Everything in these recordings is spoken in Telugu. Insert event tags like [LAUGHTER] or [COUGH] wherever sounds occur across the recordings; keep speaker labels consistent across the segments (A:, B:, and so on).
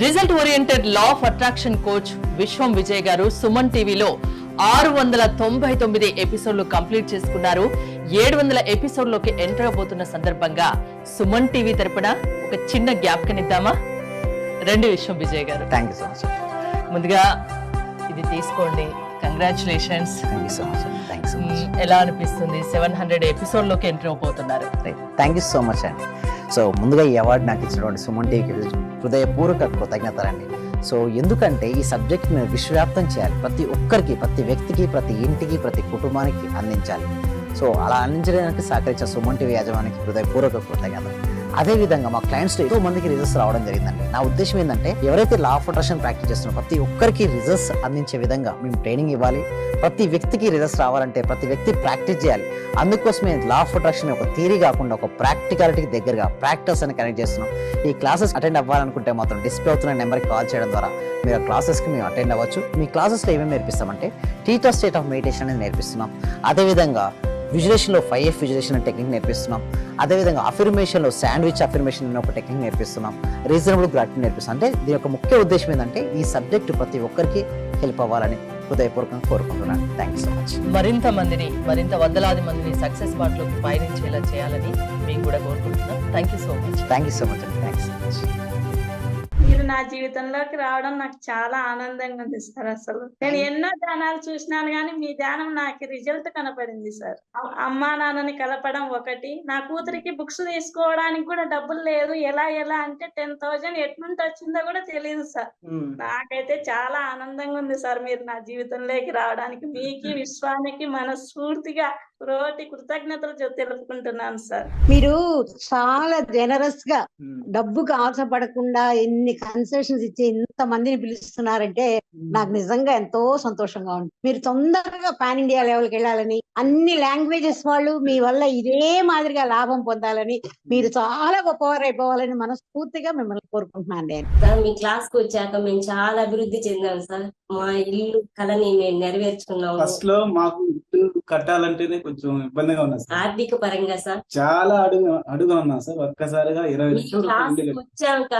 A: Result oriented law of attraction coach Vishwam Vijay garu Suman టీవీలో ఆరు వందల తొంభై తొమ్మిది ఎపిసోడ్లు కంప్లీట్ చేసుకున్నారు. ఏడు వందల ఎపిసోడ్లోకి ఎంటర్ అవబోతున్న సందర్భంగా సుమన్ టీవీ తరపున ఒక చిన్న జ్ఞాపకనిద్దామా రండి విశ్వం విజయ్ గారు.
B: థ్యాంక్ యూ సో మచ్
A: ముందుగా ఇది తీసుకోండి. Congratulations
B: thank you so much thank so much
A: ఎలా అనిపిస్తుంది? సెవెన్ హండ్రెడ్ ఎపిసోడ్లోకి ఎంటర్ అవబోతున్నారు.
B: థ్యాంక్ యూ సో మచ్ అండి సో ముందుగా ఈ అవార్డు నాకు ఇచ్చినటువంటి సుమన్ టీవీకి హృదయపూర్వక కృతజ్ఞతలండి. సో ఎందుకంటే ఈ సబ్జెక్ట్ని విశ్వవ్యాప్తం చేయాలి. ప్రతి ఒక్కరికి ప్రతి వ్యక్తికి ప్రతి ఇంటికి ప్రతి కుటుంబానికి అందించాలి. సో అలా అందించడానికి సహకరించిన సుమన్ టీవీ యాజమానికి హృదయపూర్వక కృతజ్ఞతలు. అదే విధంగా మా క్లయింట్స్ ఎంతో మందికి రిజల్ట్స్ రావడం జరిగిందండి. నా ఉద్దేశం ఏంటంటే ఎవరైతే లా ఆఫ్ అట్రాక్షన్ ప్రాక్టీస్ చేస్తున్నారో ప్రతి ఒక్కరికి రిజల్ట్స్ అందించే విధంగా మేము ట్రైనింగ్ ఇవ్వాలి. ప్రతి వ్యక్తికి రిజల్ట్స్ రావాలంటే ప్రతి వ్యక్తి ప్రాక్టీస్ చేయాలి. అందుకోసమే లా ఆఫ్ అట్రాక్షన్ ఒక థియరీ కాకుండా ఒక ప్రాక్టికాలిటీకి దగ్గరగా ప్రాక్టీస్ అని కనెక్ట్ చేస్తున్నాం. ఈ క్లాసెస్ అటెండ్ అవ్వాలనుకుంటే మాత్రం డిస్ప్లే అవుతున్న నెంబర్కి కాల్ చేయడం ద్వారా మీరు ఆ క్లాసెస్కి మేము అటెండ్ అవ్వచ్చు. మీ క్లాసెస్లో ఏమేమి నేర్పిస్తామంటే టీచర్ స్టేట్ ఆఫ్ మెడిటేషన్ అనేది నేర్పిస్తున్నాం. అదేవిధంగా విజులేషన్లో ఫైవ్ ఎఫ్ విజులేషన్ టెక్నిక్ నేర్పిస్తున్నాం. అదేవిధంగా అఫర్మేషన్లో శాండ్విచ్ అఫర్మేషన్ అనే ఒక టెక్నిక్ నేర్పిస్తున్నాం. రీజనబుల్ గ్రాటిట్యూడ్ నేర్పిస్తున్నాం. అంటే దీని యొక్క ముఖ్య ఉద్దేశం ఏంటంటే ఈ సబ్జెక్ట్ ప్రతి ఒక్కరికి హెల్ప్ అవ్వాలని హృదయపూర్వకంగా కోరుకుంటున్నాను. థ్యాంక్ సో మచ్
A: మరింత మందిని మరింత వందలాది మందిని సక్సెస్ బాటలోకి పయనించేలా చేయాలని మేము కూడా కోరుకుంటున్నాం. Thank you so much
B: thank you so much thank you so much
C: నా జీవితంలోకి రావడం నాకు చాలా ఆనందంగా ఉంది సార్ అసలు. నేను ఎన్నో ధ్యానాలు చూసినాను కానీ మీ ధ్యానం నాకు రిజల్ట్ కనపడింది సార్. అమ్మా నాన్నని కలపడం ఒకటి నా కూతురికి బుక్స్ తీసుకోవడానికి కూడా డబ్బులు లేదు. ఎలా ఎలా అంటే టెన్ థౌజండ్ ఎట్నుంటి వచ్చిందో కూడా తెలియదు సార్. నాకైతే చాలా ఆనందంగా ఉంది సార్ మీరు నా జీవితంలోకి రావడానికి. మీకు [LAUGHS] విశ్వానికి మనస్ఫూర్తిగా రోటి కృతజ్ఞతలు తెలుపుకుంటున్నాను సార్.
D: మీరు చాలా జనరస్గా డబ్బుకు ఆశపడకుండా ఎన్ని కన్సెషన్స్ ఇచ్చి ఇంత మందిని పిలుస్తున్నారంటే నాకు నిజంగా ఎంతో సంతోషంగా ఉంది. మీరు తొందరగా పాన్ ఇండియా లెవెల్కి వెళ్ళాలని అన్ని లాంగ్వేజెస్ వాళ్ళు మీ వల్ల ఇదే మాదిరిగా లాభం పొందాలని మీరు చాలా గొప్పవారు అయిపోవాలని మనస్ఫూర్తిగా మిమ్మల్ని కోరుకుంటున్నాను నేను.
E: సార్ మీ క్లాస్కు వచ్చాక మేము చాలా అభివృద్ధి చెందాం సార్. మా ఇల్లు కళని మేము నెరవేర్చుకున్నాము.
F: ఫస్ట్లో మాకు కట్టాలంటేనే కొంచెం ఇబ్బందిగా ఉన్నా సార్.
E: ఆర్థిక పరంగా సార్.
F: చాలా అడుగు అడుగు ఉన్నా సార్. ఒక్కసారిగా ఇరవై
E: మీ
F: లక్షలు
E: క్లాస్
F: ఇల్లు
E: వచ్చాక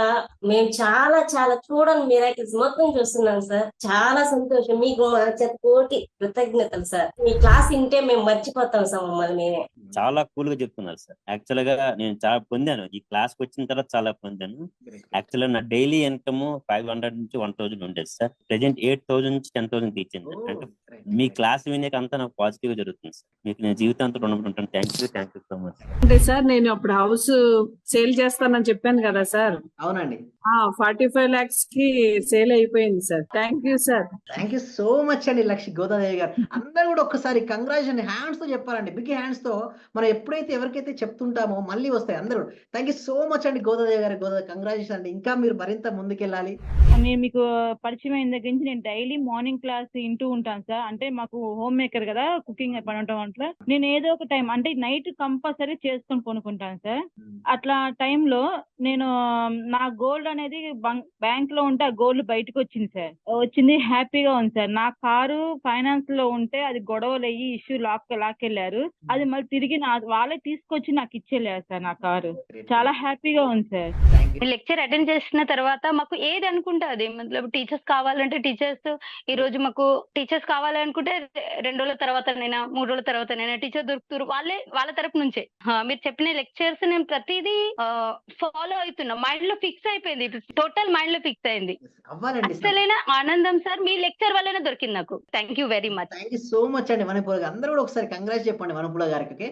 E: మేము చాలా చాలా చూడని మిరాకిల్స్ మొత్తం చూస్తున్నాం సార్. చాలా సంతోషం. మీకు మా చేత కోటి కృతజ్ఞతలు సార్. మీ క్లాస్ వింటే మేము మర్చిపోతాం సార్ మమ్మల్ని మేమే
G: చాలా కూల్గా చెప్తున్నారు సార్. యాక్చువల్గా నేను చాలా పొందాను. ఈ క్లాస్కి వచ్చిన తర్వాత చాలా పొందాను. యాక్చువల్గా నా డైలీ ఇన్కమ్ ఫైవ్ హండ్రెడ్ నుంచి వన్ థౌసండ్ ఉండేది సార్. ప్రెసెంట్ ఎయిట్ థౌసండ్ నుంచి టెన్ థౌసండ్ ఇచ్చింది అంటే మీ క్లాస్ వినేక అంతా నాకు పాజిటివ్గా జరుగుతుంది సార్. మీకు నేను జీవితాంతం రుణపడి ఉంటాను. Thank you thank you so much.
H: అంటే సార్ నేను అప్పుడు హౌస్ సేల్ చేస్తానని చెప్పాను కదా సార్.
B: అవునండి.
H: ఆ ఫార్టీ ఫైవ్ లాక్స్కి సేల్ అయిపోయింది sir. Thank you sir.
B: Thank you so much అండి లక్ష్మి గోదాదేవి గారు. అందరూ కూడా ఒక్కసారి కంగ్రాచులేషన్ హ్యాండ్స్తో చెప్పాలండి. బిగ్ హ్యాండ్స్తో మనం ఎప్పుడైతే ఎవరికైతే చెప్తుంటామో మళ్ళీ వస్తాయి అందరూ థ్యాంక్ యూ సో మచ్ అండి గోదాదేవి గారు. గోదా కంగ్రాచులేషన్ అండి. ఇంకా మీరు మరింత ముందుకెళ్ళాలి.
I: నేను మీకు పరిచయం అయిన దగ్గర నుంచి నేను డైలీ మార్నింగ్ క్లాస్ వింటూ ఉంటాను సార్. అంటే మాకు హోమ్ మేకర్ కదా కుకింగ్ పని ఉండటం అట్లా. నేను ఏదో ఒక టైం అంటే నైట్ కంపల్సరీ చేసుకొని కొనుక్కుంటాను సార్. అట్లా టైంలో నేను నా గోల్డ్ అనేది బ్యాంక్లో ఉంటే ఆ గోల్డ్ బయటకు వచ్చింది సార్. వచ్చింది హ్యాపీగా ఉంది సార్. నా కారు ఫైనాన్స్లో ఉంటే అది గొడవలు అయ్యి ఇష్యూ లాక్ లాక్కెళ్ళారు అది మళ్ళీ తిరిగి నా వాళ్ళే తీసుకొచ్చి నాకు ఇచ్చేళ్ళారు సార్ నా కారు. చాలా హ్యాపీగా ఉంది సార్.
J: లెక్చర్ అటెండ్ చేసిన తర్వాత మాకు ఏది అనుకుంటే అది. మతలబ్ టీచర్స్ కావాలంటే టీచర్స్ ఈ రోజు మాకు టీచర్స్ కావాలనుకుంటే రెండు రోజుల తర్వాత నైనా మూడు రోజుల తర్వాత నైనా టీచర్ దొరుకుతారు. వాళ్ళే వాళ్ళ తరపు నుంచే. ఆ, మీరు చెప్పిన లెక్చర్స్ నేను ప్రతిదీ ఫాలో అవుతున్నా. మైండ్లో ఫిక్స్ అయిపోయింది. టోటల్ మైండ్లో ఫిక్స్ అయింది. అసలైన ఆనందం సార్ మీ లెక్చర్ వల్లనే దొరికింది నాకు. Thank you very much
B: thank you so much అండి. మనపూల గారు అందరూ కూడా ఒకసారి కంగ్రాట్స్ చెప్పండి మనపూల గారికి?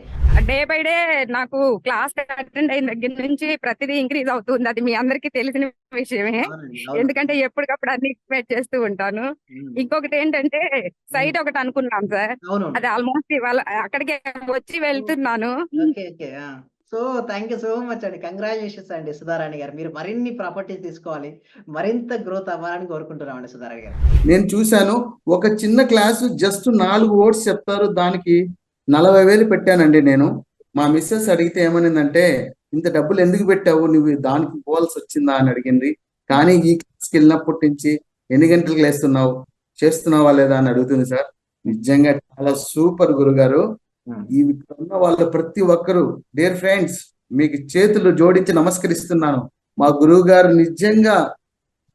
H: డే బై డే నాకు క్లాస్ అటెండ్ అయిన దగ్గర నుంచి ప్రతిదీ ఇంక్రీజ్ అవుతుంది అది మీ అందరికీ తెలిసిన విషయమే. ఎందుకంటే ఎప్పటికప్పుడు అన్ని ఎక్స్పెక్ట్ చేస్తూ ఉంటాను. ఇంకొకటి ఏంటంటే సైట్ ఒకటి అనుకున్నాం సార్.
B: అవును
H: అది ఆల్మోస్ట్ ఇవాళ అక్కడికి వచ్చి వెళ్తున్నాను.
B: Okay okay. So thank you so much అండి. కంగ్రాచులేషన్స్ అండి సుధారాణి గారు. మీరు మరిన్ని ప్రాపర్టీస్ తీసుకోవాలి. మరింత గ్రోత్ అవ్వాలని కోరుకుంటున్నామండి సుధారాణి గారు.
K: నేను చూశాను ఒక చిన్న క్లాసు జస్ట్ నాలుగు వర్డ్స్ చెప్తారు. దానికి నలభై వేలు పెట్టానండి నేను. మా మిస్సెస్ అడిగితే ఏమనిందంటే ఇంత డబ్బులు ఎందుకు పెట్టావు? నువ్వు దానికి పోవాల్సి వచ్చిందా? అని అడిగింది. కానీ ఈ క్లాస్కి వెళ్ళినప్పటి నుంచి ఎన్ని గంటలకు లేస్తున్నావు? చేస్తున్నావా లేదా? అని అడుగుతుంది సార్. నిజంగా చాలా సూపర్ గురుగారు. ఈ ఉన్న వాళ్ళ ప్రతి ఒక్కరు డియర్ ఫ్రెండ్స్ మీకు చేతులు జోడించి నమస్కరిస్తున్నాను. మా గురువు గారు నిజంగా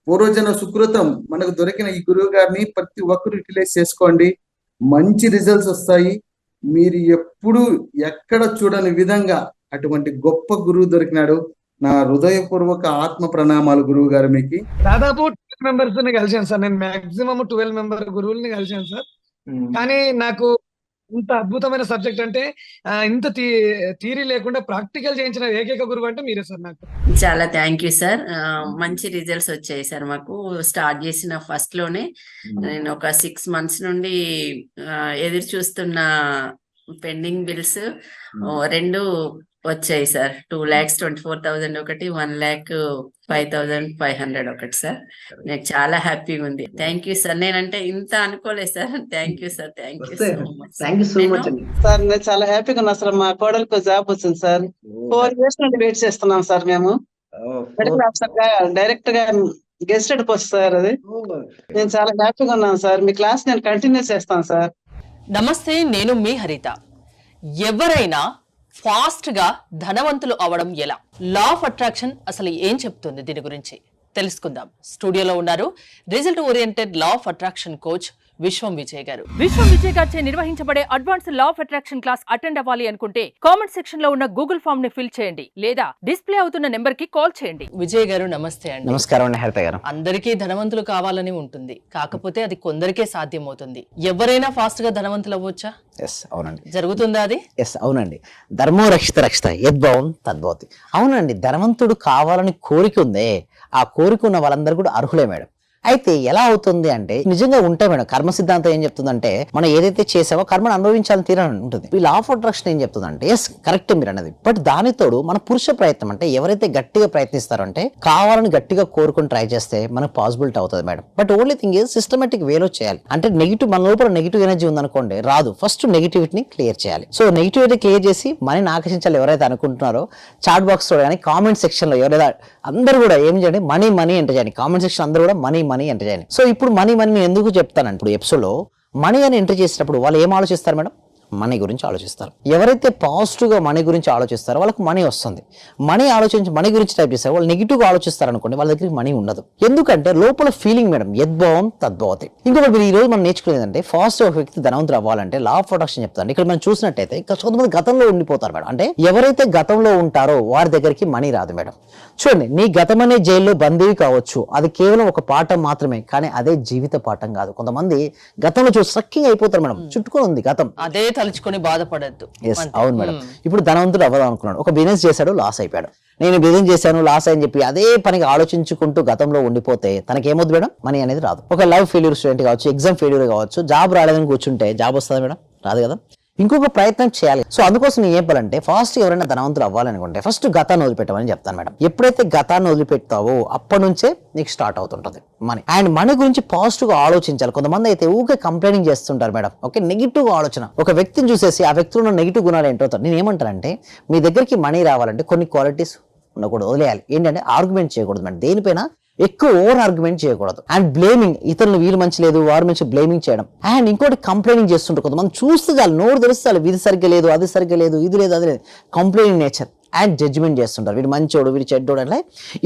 K: పూర్వజన సుకృతం. మనకు దొరికిన ఈ గురువు గారిని ప్రతి ఒక్కరు యూటిలైజ్ చేసుకోండి. మంచి రిజల్ట్స్ వస్తాయి. మీరు ఎప్పుడు ఎక్కడ చూడని విధంగా అటువంటి గొప్ప గురువు దొరికినాడు. నా హృదయపూర్వక ఆత్మ ప్రణామాలు గురువు గారు మీకు.
L: దాదాపు ట్వెల్వ్ మెంబర్స్ని కలిశాను సార్. నేను మాక్సిమం ట్వెల్వ్ మెంబర్ గురువుల్ని కలిశాను సార్. కానీ నాకు ఇంత అద్భుతమైన సబ్జెక్ట్ అంటే ఇంత థియరీ లేకుండా ప్రాక్టికల్ చేయించిన ఏకైక గురువు అంటే మీరే సార్ నాకు.
M: చాలా థ్యాంక్ యూ సార్. మంచి రిజల్ట్స్ వచ్చాయి సార్ మాకు. స్టార్ట్ చేసిన ఫస్ట్లోనే నేను ఒక సిక్స్ మంత్స్ నుండి ఎదురు చూస్తున్న పెండింగ్ బిల్స్ రెండు వచ్చాయి sir. Two lakhs twenty four thousand ఒకటి one lakh five thousand five hundred ఒకటి సార్. నాకు చాలా హ్యాపీగా ఉంది. Thank you sir. నేనంటే ఇంత అనుకోలేదు sir. Thank you sir. Thank you so much
B: thank you so much
N: sir నేను చాలా హ్యాపీగా ఉన్నా సార్. మా కోడలికి జాబ్ వచ్చింది సార్. ఫోర్ ఇయర్స్ నుండి వెయిట్ చేస్తున్నాం సార్ మేము. మెడికల్ ఆఫీసర్గా డైరెక్ట్గా గెస్టెడ్ పోస్ట్ సార్ అది. నేను చాలా హ్యాపీగా ఉన్నాను సార్. మీ క్లాస్ నేను కంటిన్యూ చేస్తాను సార్.
A: నమస్తే నేను మీ హరిత. ఎవరైనా ఫాస్ట్గా ధనవంతులు అవడం ఎలా? లా ఆఫ్ అట్రాక్షన్ అసలు ఏం చెప్తుంది దీని గురించి? తెలుసుకుందాం. స్టూడియోలో ఉన్నారు result oriented law of attraction coach Vishwam Vijay garu. Vishwam Vijay గారిచే నిర్వహించబడే advance law of attraction class attend అవ్వాలి అనుకుంటే కామెంట్ సెక్షన్లో ఉన్న గూగుల్ ఫామ్ని ఫిల్ చేయండి లేదా డిస్ప్లే అవుతున్న నెంబర్కి కాల్ చేయండి. విజయ్ గారు నమస్తే అండి.
B: నమస్కారం అండి హరిత గారు.
A: అందరికీ ధనవంతులు కావాలని ఉంటుంది. కాకపోతే అది కొందరికే సాధ్యమవుతుంది. ఎవరైనా ఫాస్ట్గా ధనవంతులు అవ్వచ్చా?
B: ఎస్ అవునండి.
A: జరుగుతుందా అది?
B: ఎస్ అవునండి. ధర్మో రక్షిత రక్షిత యద్భావం తద్భవతి. అవునండి ధనవంతుడు కావాలని కోరిక ఉందే. ఆ కోరిక ఉన్న వాళ్ళందరూ కూడా అర్హులే మేడం. అయితే ఎలా అవుతుంది అంటే నిజంగా ఉంటాయి మేడం కర్మ సిద్ధాంతం ఏం చెప్తుందంటే మనం ఏదైతే చేసామో కర్మను అనుభవించాలని తీరని ఉంటుంది. ఈ లా ఆఫ్ అట్రాక్షన్ ఏం చెప్తుందంటే ఎస్ కరెక్ట్ మీరు అన్నది బట్ దానితోడు మన పురుష ప్రయత్నం అంటే ఎవరైతే గట్టిగా ప్రయత్నిస్తారో అంటే కావాలని గట్టిగా కోరుకుని ట్రై చేస్తే మనకు పాసిబిలిటీ అవుతుంది madam. But only thing is systematic వేలో చేయాలి. అంటే నెగిటివ్ మన లోపల నెగిటివ్ ఎనర్జీ ఉందనుకోండి రాదు. ఫస్ట్ నెగిటివిటీని క్లియర్ చేయాలి. సో నెగిటివిటీ క్లియర్ చేసి మనీని ఆకర్షించాలి ఎవరైతే అనుకుంటున్నారో చాట్ బాక్స్లో కానీ కామెంట్ సెక్షన్లో ఎవరైతే అందరూ కూడా ఏం చేయండి మనీ మనీ ఎంటర్ చేయండి. కామెంట్ సెక్షన్ అందరూ కూడా మనీ మనీ ఎంటర్ చేయాలి సో ఇప్పుడు మనీ మనీ నేను ఎందుకు చెప్తానంటే ఇప్పుడు ఎప్సోలో లో మనీ అని ఎంటర్ చేసేటప్పుడు వాళ్ళు ఏం ఆలోచిస్తారు మేడం? మనీ గురించి ఆలోచిస్తారు. ఎవరైతే పాజిటివ్గా మనీ గురించి ఆలోచిస్తారో వాళ్ళకి మనీ వస్తుంది. మనీ ఆలోచించి మనీ గురించి టైప్ చేస్తారు. వాళ్ళు నెగిటివ్గా ఆలోచిస్తారు అనుకోండి వాళ్ళ దగ్గరికి మనీ ఉండదు. ఎందుకంటే లోపల ఫీలింగ్ మేడం యద్భావం తద్భవతి. ఇంకొకటి మీరు ఈ రోజు మనం నేర్చుకునేది అంటే ఫాస్ట్ ఒక వ్యక్తి ధనవంతులు అవ్వాలంటే లా ఆఫ్ ప్రొడక్షన్ చెప్తాను. ఇక్కడ మనం చూసినట్టయితే ఇంకా కొంతమంది గతంలో ఉండిపోతారు మేడం. అంటే ఎవరైతే గతంలో ఉంటారో వారి దగ్గరికి మనీ రాదు మేడం. చూడండి నీ గతం అనే జైల్లో బందీవి కావచ్చు. అది కేవలం ఒక పాఠం మాత్రమే కానీ అదే జీవిత పాఠం కాదు. కొంతమంది గతంలో చూసి సక్కింగ్ అయిపోతారు మేడం. చుట్టుకొని ఉంది గతం.
A: అదే తలుచుకొని బాధపడద్దు.
B: ఎస్ అవును మేడం. ఇప్పుడు ధనవంతుడు అవ్వదాం అనుకున్నాడు? ఒక బిజినెస్ చేశాడు లాస్ అయిపోయాడు. నేను బిజినెస్ చేశాను లాస్ అని చెప్పి అదే పనికి ఆలోచించుకుంటూ గతంలో ఉండిపోతే తనకి ఏమొద్దు మేడం? మనీ అనేది రాదు. ఒక లవ్ ఫెయిల్యూర్ స్టూడెంట్ కావచ్చు ఎగ్జామ్ ఫెయిల్యూర్ కావచ్చు జాబ్ రాలేదని కూర్చుంటే జాబ్ వస్తుందా మేడం? రాదు కదా. ఇంకొక ప్రయత్నం చేయాలి. సో అందుకోసం నేను చెప్పాలంటే ఫాస్ట్ ఎవరైనా ధనవంతులు అవ్వాలనుకుంటే ఫస్ట్ గతాన్ని వదిలిపెట్టమని చెప్తాను మేడం. ఎప్పుడైతే గతాన్ని వదిలిపెడతావో అప్పటి నుంచే నీకు స్టార్ట్ అవుతుంటుంది. మనీ అండ్ మనీ గురించి పాజిటివ్గా ఆలోచించాలి. కొంతమంది అయితే ఊకే కంప్లైనింగ్ చేస్తుంటారు మేడం. ఓకే నెగిటివ్ ఆలోచన. ఒక వ్యక్తిని చూసేసి ఆ వ్యక్తిలో ఉన్న నెగిటివ్ గుణాలు ఏంటో నేను ఏమంటానంటే మీ దగ్గరికి మనీ రావాలంటే కొన్ని క్వాలిటీస్ ఉండకూడదు. వదిలేయాలి. ఏంటంటే ఆర్గ్యుమెంట్ చేయకూడదు మేడం. దేనిపైన ఎక్కువ ఓవర్ ఆర్గ్యుమెంట్ చేయకూడదు. అండ్ బ్లేమింగ్ ఇతరులు వీరు మంచి లేదు వారు మంచి బ్లేమింగ్ చేయడం. అండ్ ఇంకోటి కంప్లైనింగ్ చేస్తుంటారు కొంతమంది. చూస్తే చాలు నోరు తెలుస్తే చాలు ఇది సరిగ్గా లేదు అది సరిగ్గా లేదు ఇది లేదు అది లేదు. కంప్లైనింగ్ నేచర్ అండ్ జడ్జిమెంట్ చేస్తుంటారు. వీడు మంచోడు వీడు చెడ్డోడు అంటే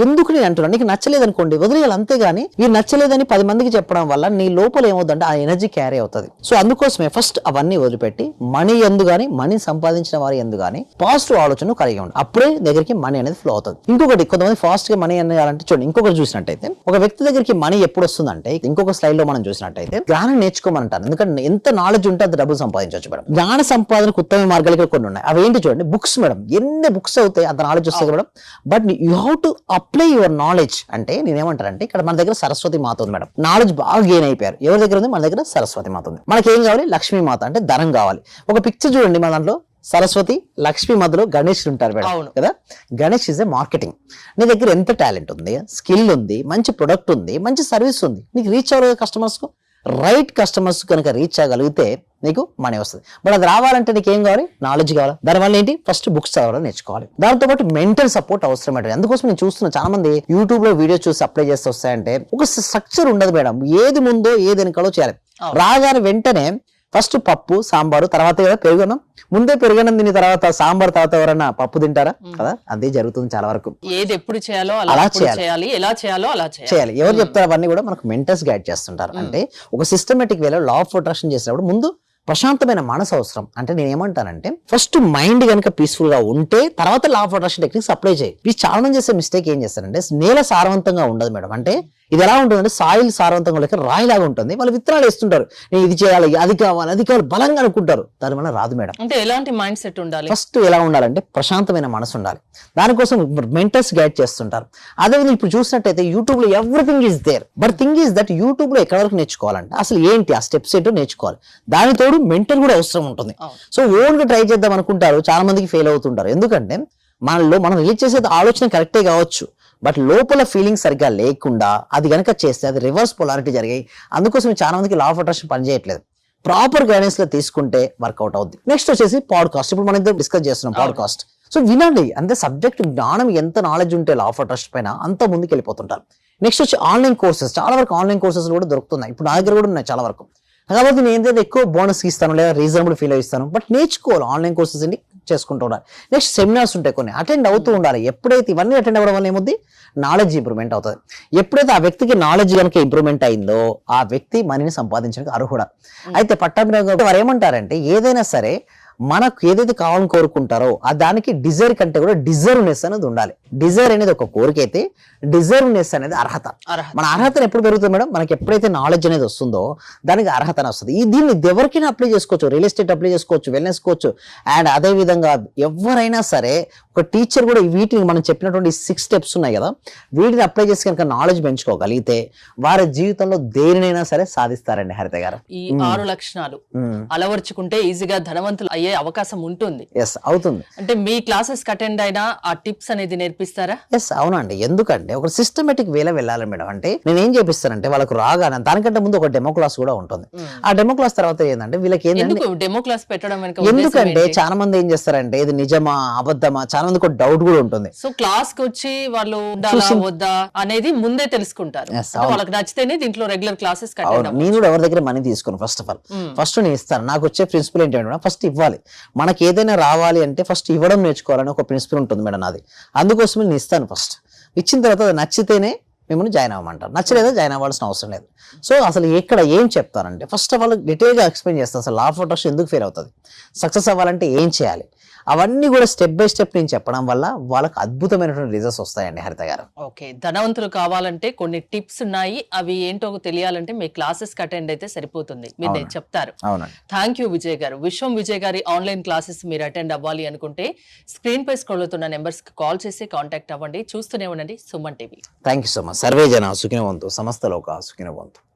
B: ఎందుకు నేను అంటున్నాను? నీకు నచ్చలేదు అనుకోండి వదిలేయాలి అంతేగాని వీడు నచ్చలేదని పది మందికి చెప్పడం వల్ల నీ లోపల ఏమవుతుందంటే ఆ ఎనర్జీ క్యారీ అవుతుంది. సో అందుకోసమే ఫస్ట్ అవన్నీ వదిలిపెట్టి మనీ ఎందు కానీ మనీ సంపాదించిన వారి ఎందు కానీ పాజిటివ్ ఆలోచన కలిగి ఉండాలి అప్పుడే దగ్గరికి మనీ అనేది ఫ్లో అవుతుంది. ఇంకొకటి కొంతమంది ఫాస్ట్గా మనీ అనేయాలంటే చూడండి ఇంకొకటి చూసినట్టయితే ఒక వ్యక్తి దగ్గరికి మనీ ఎప్పుడు వస్తుందంటే ఇంకొక స్లైడ్లో మనం చూసినట్టయితే జ్ఞానం నేర్చుకోమంటారు. ఎందుకంటే ఎంత నాలెడ్జ్ ఉంటే అంత డబ్బులు సంపాదించవచ్చు మేడం. జ్ఞాన సంపాదనకు ఉత్తమ మార్గాలు కొన్ని ఉన్నాయి. అవి ఏంటి చూడండి? Books madam. ఎన్ని బుక్స్ అవుతాయి అంత నాలెడ్జ్ వస్తుంది madam. But you have to apply your knowledge అంటే నేనేమంటానంటే ఇక్కడ మన దగ్గర సరస్వతి మాత ఉంది మేడం. నాలెడ్జ్ బాగా గెయిన్ అయిపోయారు. ఎవరి దగ్గర ఉంది? మన దగ్గర సరస్వతి మాత ఉంది. మనకి ఏం కావాలి? లక్ష్మీ మాత అంటే ధనం కావాలి. ఒక పిక్చర్ చూడండి మన దాంట్లో. సరస్వతి లక్ష్మి మధ్యలో గణేష్ ఉంటారు మేడం.
A: అవును.
B: కదా? గణేష్ ఇస్ ఏ మార్కెటింగ్ నీ దగ్గర ఎంత టాలెంట్ ఉంది? స్కిల్ ఉంది? మంచి ప్రొడక్ట్ ఉంది? మంచి సర్వీస్ ఉంది? నీకు రీచ్ అవ్వలేదు కస్టమర్స్కు? రైట్ కస్టమర్స్ కనుక రీచ్ అవ్వగలిగితే నీకు మనీ వస్తుంది. బట్ అది రావాలంటే నీకు ఏం కావాలి? నాలెడ్జ్ కావాలి. దానివల్ల ఏంటి? ఫస్ట్ బుక్స్ చదవడం నేర్చుకోవాలి. దాంతో పాటు మెంటల్ సపోర్ట్ అవసరం మేడం అందుకోసం నేను చూస్తున్నా చాలా మంది యూట్యూబ్లో వీడియోస్ చూసి అప్లై చేస్తే వస్తాయంటే ఒక స్ట్రక్చర్ ఉండదు మేడం. ఏది ముందో ఏది వెనకాలో చేయాలి. రాగానే వెంటనే ఫస్ట్ పప్పు సాంబారు తర్వాత కదా పెరుగన్నం? ముందే పెరుగన్నం తిని తర్వాత సాంబార్ తర్వాత ఎవరన్నా పప్పు తింటారా? కదా? అదే జరుగుతుంది చాలా వరకు.
A: ఏది ఎప్పుడు చేయాలో అలా
B: చేయాలి.
A: ఎలా చేయాలో అలా చేయాలి.
B: ఎవరు చెప్తారు అవన్నీ కూడా మనకు మెంటర్స్ గైడ్ చేస్తుంటారు. అంటే ఒక సిస్టమేటిక్ వేలో లా ఆఫ్ అట్రాక్షన్ చేసినప్పుడు ముందు ప్రశాంతమైన మనసు అవసరం. అంటే నేను ఏమంటానంటే ఫస్ట్ మైండ్ కనుక పీస్ఫుల్గా ఉంటే తర్వాత law of attraction techniques apply చేయి. ఈ చాలా మంది చేసే మిస్టేక్ ఏం చేస్తారంటే నేల సారవంతంగా ఉండదు మేడం. అంటే ఇది ఎలా ఉంటుందంటే సాయిల్ సారవంతంగా లేక రాయిలాగా ఉంటుంది. వాళ్ళు విత్తనాలు వేస్తుంటారు. నేను ఇది చేయాలి అది కావాలి అది కావాలి బలంగా అనుకుంటారు. దాని వల్ల రాదు మేడం.
A: అంటే ఎలాంటి మైండ్ సెట్ ఉండాలి?
B: ఫస్ట్ ఎలా ఉండాలంటే ప్రశాంతమైన మనసు ఉండాలి. దానికోసం మెంటర్స్ గైడ్ చేస్తుంటారు. అదేవిధంగా ఇప్పుడు చూసినట్టయితే యూట్యూబ్లో everything is there. But thing is that యూట్యూబ్లో ఎక్కడ వరకు నేర్చుకోవాలంటే అసలు ఏంటి? ఆ స్టెప్స్ ఏంటో నేర్చుకోవాలి. దాని తోడు మెంటర్ కూడా అవసరం ఉంటుంది. సో ఓన్గా ట్రై చేద్దాం అనుకుంటారు. చాలా మందికి ఫెయిల్ అవుతుంటారు. ఎందుకంటే మనలో మనం రిలీజ్ చేసే ఆలోచన కరెక్టే కావచ్చు. బట్ లోపల ఫీలింగ్ సరిగ్గా లేకుండా అది గనక చేస్తే అది రివర్స్ పొలారిటీ జరిగాయి. అందుకోసం చాలా మందికి లా ఆఫ్ అట్రాక్షన్ పనిచేయట్లేదు ప్రాపర్ గైడెన్స్లో తీసుకుంటే వర్కౌట్ అవుద్ది. నెక్స్ట్ వచ్చేసి పాడ్కాస్ట్ ఇప్పుడు మనం ఇద్దరు డిస్కస్ చేస్తున్నాం పాడ్కాస్ట్ సో వినండి. అంతే సబ్జెక్ట్ జ్ఞానం ఎంత నాలెడ్జ్ ఉంటే లా ఆఫ్ అట్రాక్షన్ పైన అంత ముందుకు వెళ్ళిపోతుంటారు. నెక్స్ట్ వచ్చి ఆన్లైన్ కోర్సెస్ చాలా వరకు ఆన్లైన్ కోర్సెస్ కూడా దొరుకుతున్నాయి. ఇప్పుడు నా దగ్గర కూడా ఉన్నాయి చాలా వరకు. కాబట్టి నేను ఏంటంటే ఎక్కువ బోనస్ ఇస్తాను లేదా రీజనబుల్ ఫీల్ ఇస్తాను. బట్ నేర్చుకోవాలి. ఆన్లైన్ కోర్సెస్ అండి చేసుకుంటూ ఉండాలి. నెక్స్ట్ సెమినార్స్ ఉంటాయి కొన్ని. అటెండ్ అవుతూ ఉండాలి. ఎప్పుడైతే ఇవన్నీ అటెండ్ అవ్వడం వల్ల ఏముంది? నాలెడ్జ్ ఇంప్రూవ్మెంట్ అవుతుంది. ఎప్పుడైతే ఆ వ్యక్తికి నాలెడ్జ్ కనుక ఇంప్రూవ్మెంట్ అయిందో ఆ వ్యక్తి మనీని సంపాదించడానికి అర్హుడ. అయితే పట్టాభిరామ్ వారు ఏమంటారంటే ఏదైనా సరే మనకు ఏదైతే కావాలని కోరుకుంటారో ఆ దానికి డిజైర్ కంటే కూడా డిజర్వ్నెస్ అనేది ఉండాలి. డిజైర్ అనేది ఒక కోరిక అయితే డిజర్వ్నెస్ అనేది అర్హత. మన అర్హత ఎప్పుడు పెరుగుతుంది మేడం? మనకి ఎప్పుడైతే నాలెడ్జ్ అనేది వస్తుందో దానికి అర్హత వస్తుంది. ఈ దీన్ని ఎవరికైనా అప్లై చేసుకోవచ్చు. రియల్ ఎస్టేట్ అప్లై చేసుకోవచ్చు వెల్నెస్ కోవచ్చు. అండ్ అదే విధంగా ఎవరైనా సరే ఒక టీచర్ కూడా ఈ వీటిని మనం చెప్పినటువంటి సిక్స్ స్టెప్స్ ఉన్నాయి కదా? వీటిని అప్లై చేసి కనుక నాలెడ్జ్ పెంచుకోగలిగితే వారి జీవితంలో దేనినైనా సరే సాధిస్తారండి హరిత గారు.
A: ఈ ఆరు లక్షణాలు అలవర్చుకుంటే ఈజీగా ధనవంతులు అయ్యే అవకాశం ఉంటుంది.
B: ఎస్ అవుతుంది.
A: అంటే మీ క్లాసెస్ అటెండ్ అయినా ఆ టిప్స్ అనేది నేర్పిస్తారా?
B: ఎస్ అవునండి. ఎందుకంటే ఒక సిస్టమేటిక్ వేలో వెళ్ళాలి మేడం. అంటే నేను ఏం చేపిస్తానంటే వాళ్ళకు రాగానే దానికంటే ముందు ఒక డెమో క్లాస్ కూడా ఉంటుంది. ఆ డెమో క్లాస్ తర్వాత ఏంటంటే వీళ్ళకి ఏంటంటే
A: డెమో క్లాస్ పెట్టడం
B: ఎందుకంటే? చాలా మంది ఏం చేస్తారంటే ఇది నిజమా అబద్ధమా చాలా మందికి ఒక డౌట్ కూడా ఉంటుంది.
A: సో క్లాస్కి వచ్చి వాళ్ళు వద్దా అనేది ముందే తెలుసుకుంటారు. వాళ్ళకి నచ్చితేనే దీంట్లో రెగ్యులర్ క్లాసెస్
B: నేను కూడా ఎవరి దగ్గర మనీ తీసుకోను ఫస్ట్ ఆఫ్ ఆల్. ఫస్ట్ నేను ఇస్తాను. నాకు వచ్చే ప్రిన్సిపల్ ఏంటంటే ఫస్ట్ ఇవ్వాలి. మనకి ఏదైనా రావాలి అంటే ఫస్ట్ ఇవ్వడం నేర్చుకోవాలని ఒక ప్రిన్సిపల్ ఉంటుంది మేడం నాది. అందుకోసం నేను ఇస్తాను ఫస్ట్ ఇచ్చిన తర్వాత అది నచ్చితేనే మిమ్మల్ని జాయిన్ అవ్వమంటారు. నచ్చలేదా? జాయిన్ అవ్వాల్సిన అవసరం లేదు. సో అసలు ఎక్కడ ఏం చెప్తారంటే ఫస్ట్ ఆఫ్ ఆల్ డీటెయిల్గా ఎక్స్ప్లెయిన్ చేస్తాను. అసలు లా ఆఫ్ అట్రాక్షన్ ఎందుకు ఫెయిల్ అవుతుంది? సక్సెస్ అవ్వాలంటే ఏం చేయాలి? అవన్నీ కూడా స్టెప్ బై స్టెప్ నేను చెప్పడం వల్ల వాళ్ళకి అద్భుతమైనటువంటి రిజల్ట్స్ వస్తాయండి హరిత గారు.
A: ఓకే ధనవంతులు కావాలంటే కొన్ని టిప్స్ ఉన్నాయి. అవి ఏంటో తెలియాలంటే మీ క్లాసెస్ అటెండ్ అయితే సరిపోతుంది. మీరు
B: అవునండి.
A: చెప్తారు. థ్యాంక్ యూ విజయ్ గారు. విశ్వం విజయ్ గారి ఆన్లైన్ క్లాసెస్ మీరు అటెండ్ అవ్వాలి అనుకుంటే స్క్రీన్ పై స్క్రోల్ అవుతున్న నెంబర్స్కి కాల్ చేసి కాంటాక్ట్ అవ్వండి. చూస్తూనే ఉండండి. Suman TV.
B: Thank you so much survey జన సుఖినవంతు సమస్త లోక సుఖినవంతు.